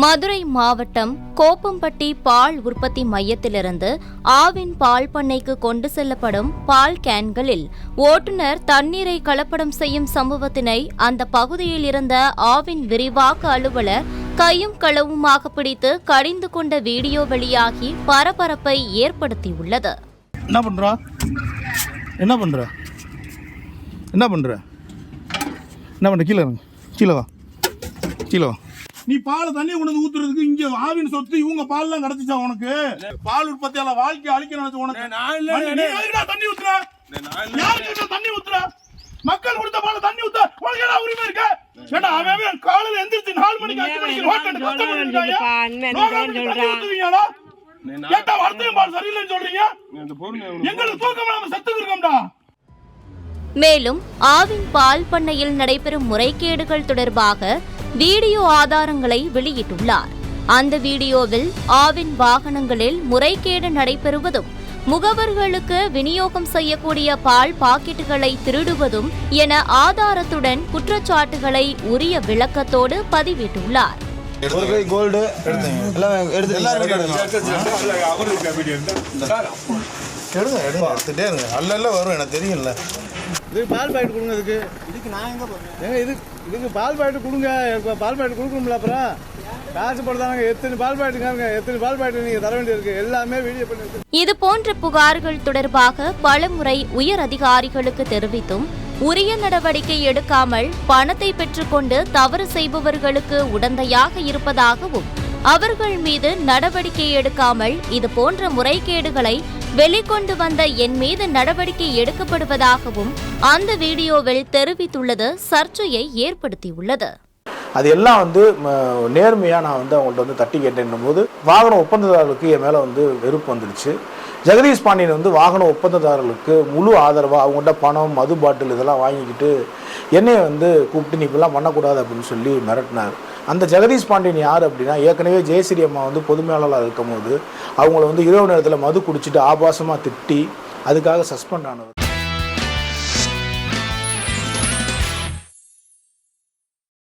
மதுரை மாவட்டம் கோப்பம்பட்டி பால் உற்பத்தி மையத்திலிருந்து ஆவின் பால் பண்ணைக்கு கொண்டு செல்லப்படும் பால் கேன்களில் ஓட்டுநர் தண்ணீரை கலப்படம் செய்யும் சம்பவத்தினை அந்த பகுதியில் இருந்த ஆவின் விரிவாக்க அலுவலர் கையும் களவுமாக பிடித்து கடிந்து கொண்ட வீடியோ வெளியாகி பரபரப்பை ஏற்படுத்தியுள்ளது. என்ன பண்ணுறா என்ன பண்ற? என்ன பண்ற? என்ன பண்ற கீழே கீழே வா. கீழே வா. நீ பாலை தண்ணி கொண்டு ஊத்துறதுக்கு இங்க ஆவின் சொத்து இவங்க பால்லாம் கிடைச்சிச்சா உனக்கு? பால் உற்பத்தியால வாழ்க்கை அழிக்க நினைச்சு உனக்கு? தண்ணி ஊத்துற? தண்ணி ஊத்துற? மக்கள் கொடுத்த பால தண்ணி ஊத்த உனக்கு என்ன உரிமை இருக்கு? அவன் காலையில எந்திரிச்சு நாலு மணிக்கு அஞ்சு மணிக்கு ஊத்துவீங்களா கேட்டா வார்த்தையும் பால் சரியில்லைன்னு சொல்றீங்க? எங்களுக்கு தூக்கம் இல்லாம செத்து இருக்கோம்டா. மேலும் ஆவின் பால் பண்ணையில் நடைபெறும் முறைகேடுகள் தொடர்பாக வீடியோ ஆதாரங்களை வெளியிட்டுள்ளார். அந்த வீடியோவில் ஆவின் வாகனங்களில் முறைகேடு நடைபெறுவதும் முகவர்களுக்கு விநியோகம் செய்யக்கூடிய பால் பாக்கெட்டுகளை திருடுவதும் என ஆதாரத்துடன் குற்றச்சாட்டுகளை உரிய விளக்கத்தோடு பதிவிட்டுள்ளார். ஒரு கை கோல்டு எல்லாம் எடுத்துட்டே இருங்க. அல்ல வரும் எனக்கு தெரியும்ல. இதுக்கு பால் பாக்கெட் கொடுங்க இதுக்கு. இதுக்கு நான் எங்க ஏங்க இது இதுக்கு பால் பாக்கெட் கொடுங்க. பால் பாக்கெட் கொடுக்கணும்ல அப்புறம். காசு போடுதாங்க எத்தனை பால் பாக்கெட்டுங்க எத்தனை பால் பாக்கெட் நீங்க தர வேண்டியிருக்கு? எல்லாமே வீடியோ பண்ணி இது போன்ற புகார்கள் தொடர்பாக பலமுறை உயர் அதிகாரிகளுக்கு தெரிவித்தும் உரிய நடவடிக்கை எடுக்காமல் பணத்தை பெற்றுக்கொண்டு தவறு செய்பவர்களுக்கு உடந்தையாக இருப்பதாகவும் அவர்கள் மீது நடவடிக்கை எடுக்காமல் இது போன்ற முறைகேடுகளை வெளிக்கொண்டு வந்த என் மீது நடவடிக்கை எடுக்கப்படுவதாகவும் அந்த வீடியோவில் தெரிவித்துள்ளது சர்ச்சையை ஏற்படுத்தியுள்ளது. அது எல்லாம் வந்து நேர்மையாக நான் வந்து அவங்கள்ட்ட வந்து தட்டி கேட்டேன் போது வாகன ஒப்பந்ததாரர்களுக்கு என் மேலே வந்து வெறுப்பு வந்துடுச்சு. ஜெகதீஷ் பாண்டியன் வந்து வாகன ஒப்பந்ததாரர்களுக்கு முழு ஆதரவாக அவங்கள்ட்ட பணம் மது பாட்டில் இதெல்லாம் வாங்கிக்கிட்டு என்னையை வந்து கூப்பிட்டு நீ இப்படிலாம் பண்ணக்கூடாது அப்படின்னு சொல்லி மிரட்டினார். அந்த ஜெகதீஷ் பாண்டியன் யார் அப்படின்னா ஏற்கனவே ஜெயஸ்ரீ அம்மா வந்து பொதுமேலாளர் இருக்கும்போது அவங்கள வந்து இரவு நேரத்தில் மது குடிச்சிட்டு ஆபாசமாக திட்டி அதுக்காக சஸ்பெண்ட் ஆனவர்.